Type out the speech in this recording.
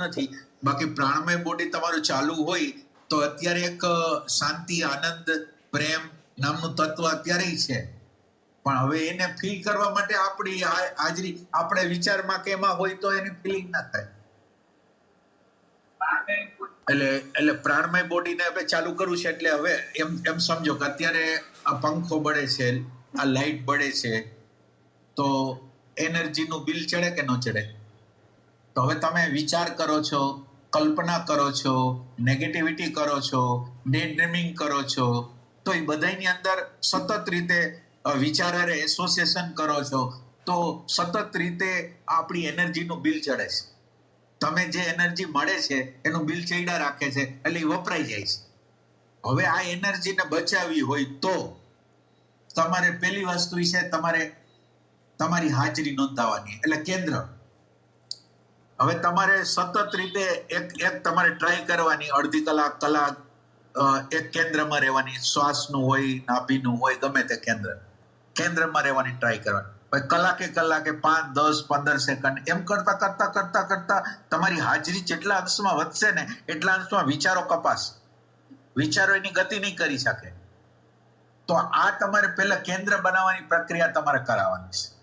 નથી. બાકી પ્રાણમય બોડી તમારું ચાલુ હોય તો અત્યારે એક શાંતિ, આનંદ, પ્રેમ નામનું તત્વ અત્યારે છે. પણ હવે એને ફીલ કરવા માટે આપણી હાજરી, આપણે વિચારમાં કે એમાં હોય તો એની ફિલિંગ ના થાય. એટલે એટલે પ્રાણમય બોડીને હવે ચાલુ કરવું છે એટલે હવે એમ એમ સમજો કે અત્યારે આ પંખો બળે છે, આ લાઈટ બળે છે, તો એનર્જીનું બિલ ચડે કે ન ચડે? તો હવે તમે વિચાર કરો છો, કલ્પના કરો છો નેગેટિવિટી કરો છો ડે ડ્રીમિંગ કરો છો, તો એ બધાની અંદર સતત રીતે વિચાર એસોસિએશન કરો છો, તો સતત રીતે આપણી એનર્જીનું બિલ ચડે છે. તમે જે એનર્જી મળે છે, એનું બિલ ચડ્યા રાખે છે, એટલે એ વપરાઈ જાય છે. હવે આ એનર્જીને બચાવવી હોય તો તમારે પહેલી વસ્તુ છે, તમારે તમારી હાજરી નોંધાવવાની, એટલે કેન્દ્ર. હવે તમારે સતત રીતે એક એક તમારે ટ્રાય કરવાની, અડધી કલાક કલાક એક કેન્દ્રમાં રહેવાની, શ્વાસનું હોય, નાભીનું હોય, ગમે તે કેન્દ્ર. કેન્દ્રમાં રહેવાની ટ્રાય કરવાની. પછી કલાકે કલાકે પાંચ, દસ, પંદર સેકન્ડ એમ કરતા કરતા કરતા કરતા તમારી હાજરી જેટલા અંશમાં વધશે ને, એટલા અંશમાં વિચારો કપાસ. વિચારો એની ગતિ નહીં કરી શકે. તો આ તમારે પહેલા કેન્દ્ર બનાવવાની પ્રક્રિયા તમારે કરાવવાની છે.